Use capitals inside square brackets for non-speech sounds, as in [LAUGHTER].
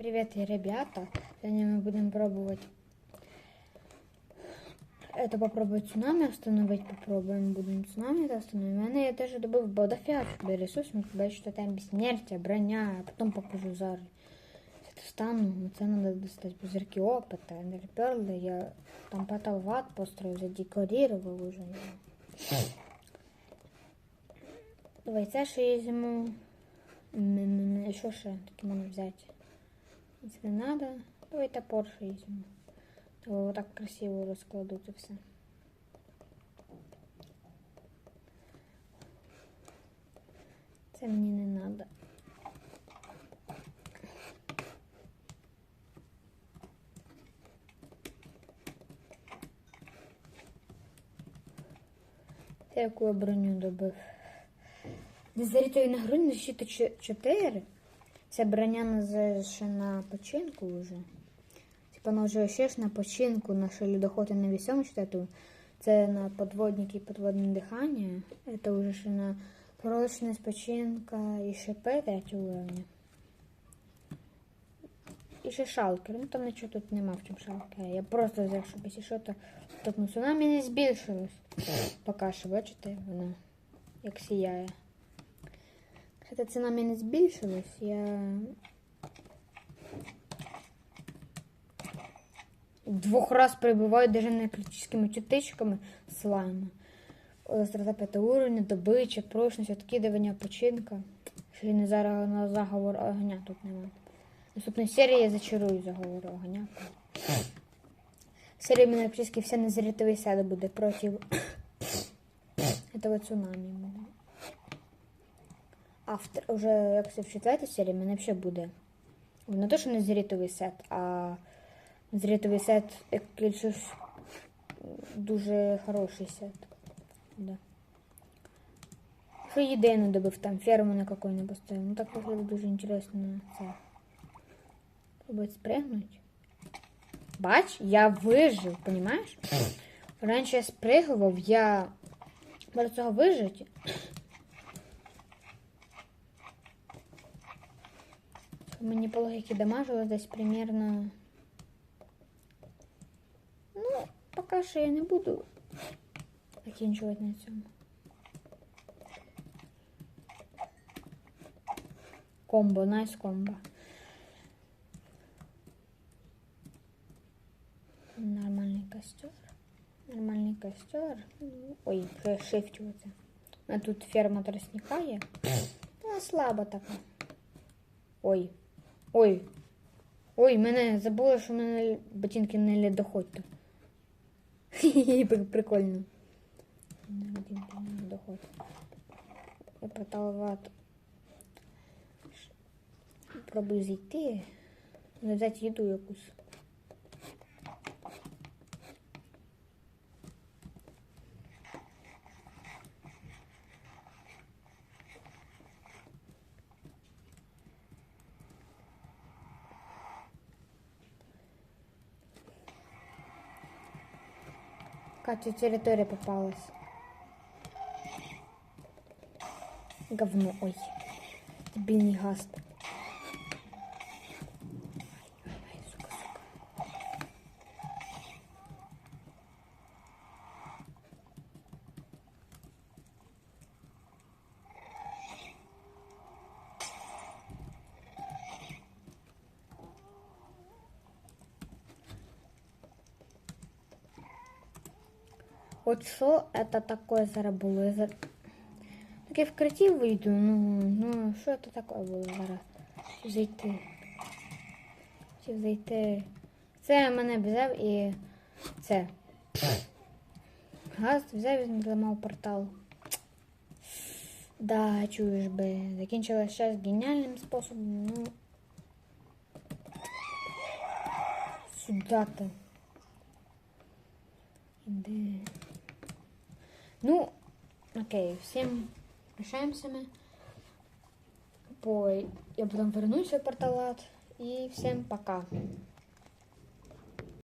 Привет, ребята! Сегодня мы будем пробовать это попробовать цунами остановить. Попробуем будем цунами это остановить. У мене я теж добив бодафіат ресурс, ми бачите, там безсмертя, броня, а потом покажу зараз. Це стану, ну, це треба достати пузырки опыта, ендерперли, я там потом ват построил, задекорировал уже. Давай це ще візьму. М-м-м, І що ще таке можна взяти? Если надо, давай топор. То вот так красиво розкладу це все. Це мені не надо. Це яку я броню добив. Дезерітові на грудь на щити 4. Ця броня назначена починку вже. Типа вона вже ще ж на починку, на що ледоход і на вісьому штату. Це на подводники і подводне дихання. Це вже ще на прочність, починка і ще П 3 уровня. І ще шалкер. Ну там нічого тут нема в чому шалкера. Я просто взяв, щоб якщо що то тут ну, цунамі не збільшилось. Поки що, бачите, воно як сіяє. Хотя цунамі не збільшилось, я двох раз прибиваю даже энергетическими чутичками слайма. Острота 5 уровня, добича, прочність, откидування, починка. Ще не зараз на заговор огня тут нема. Наступної серії я зачарую заговор огня. В серії мене все незрітовий сад буде проти [COUGHS] этого цунамі. Автор, уже як це в четвертій серії, мене ще буде. Не то, що не зрітовий сет, а зрітовий сет, щось дуже хороший сет. Да. Що єдине добив там, ферму на какой не поставив. Ну так виглядає дуже інтересно це. Пробувати спригнути. Бач, я вижив, понимаєш? [CLEARS THROAT] Раніше я спригував, я для цього вижити. Мені по логіки дамажило десь примерно. Ну, поки що я не буду закінчувати на цьому. Комбо, найс комбо. Нормальний костер. Нормальний костер. Ой, вже шифтюється. А тут ферма тростника є. [SNIFFS] Ну, слабо така. Ой. Ой. Ой, мене забула, що в мене ботинки не ледоходьте. Прикольно. Ботинки не ледоход. Я. Пробую зайти. Взяти їду якусь. Катя, территория попалась. Говно, ой. Дебильный гаст. От що це таке зараз було? Я зараз... Таке вкритті вийду, ну, ну, що це таке було зараз? Зайти? Чи зайти? Це мене взяв і це. Газ взяв і зламав портал. Да, чуєш би. Закінчилась час геніальним способом, ну. Сюда-то. Іди. Ну, окей, всем прощаемся ми. По... Я потом вернусь в порталат. И всем пока.